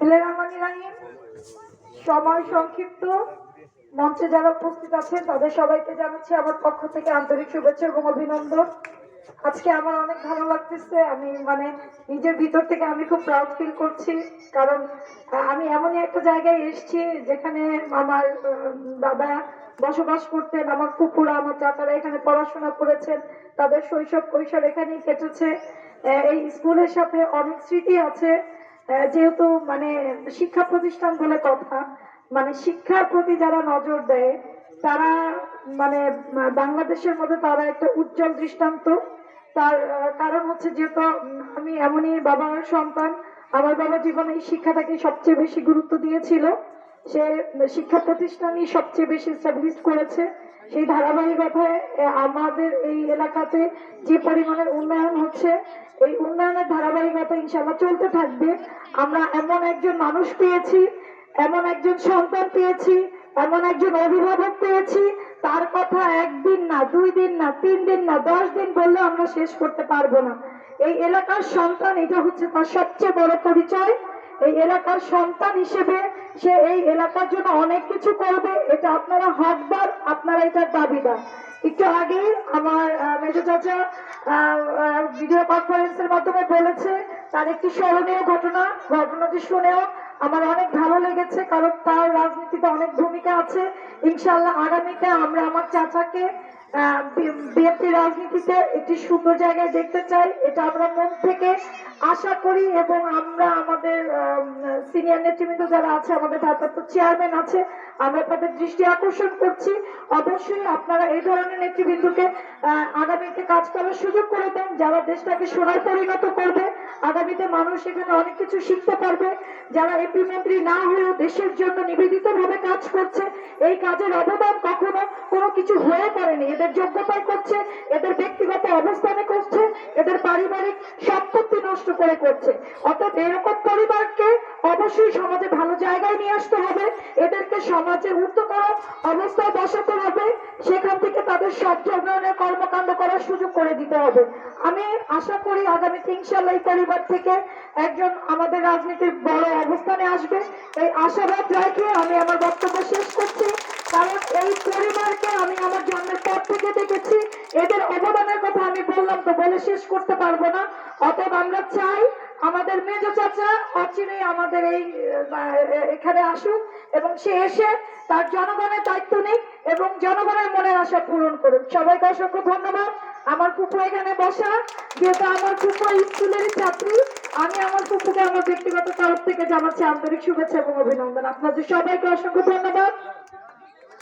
রহিম সময় সংক্ষিপ্ত। মঞ্চে যারা উপস্থিত আছেন, তাদের সবাইকে জানাচ্ছি আমার পক্ষ থেকে আন্তরিক শুভেচ্ছা এবং অভিনন্দন। আজকে আমার অনেক ভালো লাগতেছে। আমি মানে নিজের ভিতর থেকে আমি খুব প্রাউড ফিল করছি। কারণ আমি এমনই একটা জায়গায় এসেছি যেখানে আমার দাদা বসবাস করতেন, আমার ফুপুরা আমার চাচারা এখানে পড়াশোনা করেছেন, তাদের শৈশব কৈশোর এখানেই কেটেছে। এই স্কুলের সাথে অনেক স্মৃতি আছে। যেহেতু মানে শিক্ষা প্রতিষ্ঠান বলে কথা মানে শিক্ষার প্রতি যারা নজর দেয়, তারা মানে বাংলাদেশের মধ্যে তারা একটা উজ্জ্বল দৃষ্টান্ত। তার কারণ হচ্ছে যেহেতু আমি এমনই বাবার সন্তান, আমার বাবা জীবনে এই শিক্ষাটাকে সবচেয়ে বেশি গুরুত্ব দিয়েছিল। সে শিক্ষা প্রতিষ্ঠানই সবচেয়ে বেশি করেছে। সেই ধারাবাহিকতায় আমাদের এই এলাকাতে যে পরিমাণের উন্নয়ন হচ্ছে, এই উন্নয়নের ধারাবাহিকতা ইনশাল্লাহ চলতে থাকবে। আমরা এমন একজন মানুষ পেয়েছি, এমন একজন সন্তান পেয়েছি, এমন একজন অভিভাবক পেয়েছি, তার কথা একদিন না, দুই দিন না, তিন দিন না, দশ দিন বললে আমরা শেষ করতে পারব না। এই এলাকার সন্তান, এটা হচ্ছে তার সবচেয়ে বড় পরিচয়। এই এলাকার সন্তান হিসেবে সে এই এলাকার জন্য অনেক কিছু করবে, এটা আপনারা হকদার আপনারা এটার দাবিদার একটু আগে আমার মেজো চাচা ভিডিও কনফারেন্সের মাধ্যমে বলেছে, তার একটি স্মরণীয় ঘটনা, ঘটনাটি শুনেও আমার অনেক ভালো লেগেছে, কারণ তার রাজনীতিতে অনেক ভূমিকা আছে। ইনশাল্লাহ আগামীতে আমরা আমার চাচাকে বিএনপি রাজনীতিতে একটি সুন্দর জায়গায় দেখতে চাই। এটা আমরা মন থেকে আশা করি এবং আমরা আমাদের সিনিয়র নেতৃবৃন্দ যারা আছে, আমাদের ভারপ্রাপ্ত চেয়ারম্যান আছে, আমরা তাদের দৃষ্টি আকর্ষণ করছি। অবশ্যই আপনারা এই ধরনের নেতৃবৃন্দকে আগামীতে কাজ করার সুযোগ করে দেন, যারা দেশটাকে সোনায় পরিণত করবে। আগামীতে মানুষ এখানে অনেক কিছু শিখতে পারবে। যারা এমপি মন্ত্রী না হয়েও দেশের জন্য নিবেদিত ভাবে কাজ করছে, এই কাজের অবদান কখনো কোনো কিছু হয়ে পড়েনি। এদের যোগ্যতায় করছে, এদের ব্যক্তিগত অবস্থানে করছে, এদের পারিবারিক সম্পত্তি নষ্ট করে করছে। অর্থাৎ এরকম পরিবারকে অবশ্যই সমাজে ভালো জায়গায় নিয়ে আসতে হবে, এদেরকে সমাজে ঊর্ধ্বতর অবস্থায় বসাতে হবে, সেখান থেকে তাদের সব ধরনের কর্মকাণ্ড করার সুযোগ করে দিতে হবে। আমি আশা করি আগামীতে ইনশাল্লাহ পরিবার থেকে একজন আমাদের রাজনীতির বড় অবস্থানে আসবে। এই আশাবাদ রেখে আমি আমার বক্তব্য শেষ করছি। কারণ এই পরিবারকে আমি তো বলে শেষ করতে পারব না। অতএব আমরা চাই আমাদের মেজ চাচা অচিরেই আমাদের এই এখানে আসুক এবং সে এসে তার জনগণের দায়িত্ব নিক এবং জনগণের মনের আশা পূরণ করুক। সবাইকে অসংখ্য ধন্যবাদ। আমার ফুপু এখানে বসা, যেহেতু আমার ফুপু স্কুলের ছাত্রী, আমি আমার ফুপুকে আমার ব্যক্তিগত তরফ থেকে জানাচ্ছি আন্তরিক শুভেচ্ছা এবং অভিনন্দন। আপনাদের সবাইকে অসংখ্য ধন্যবাদ।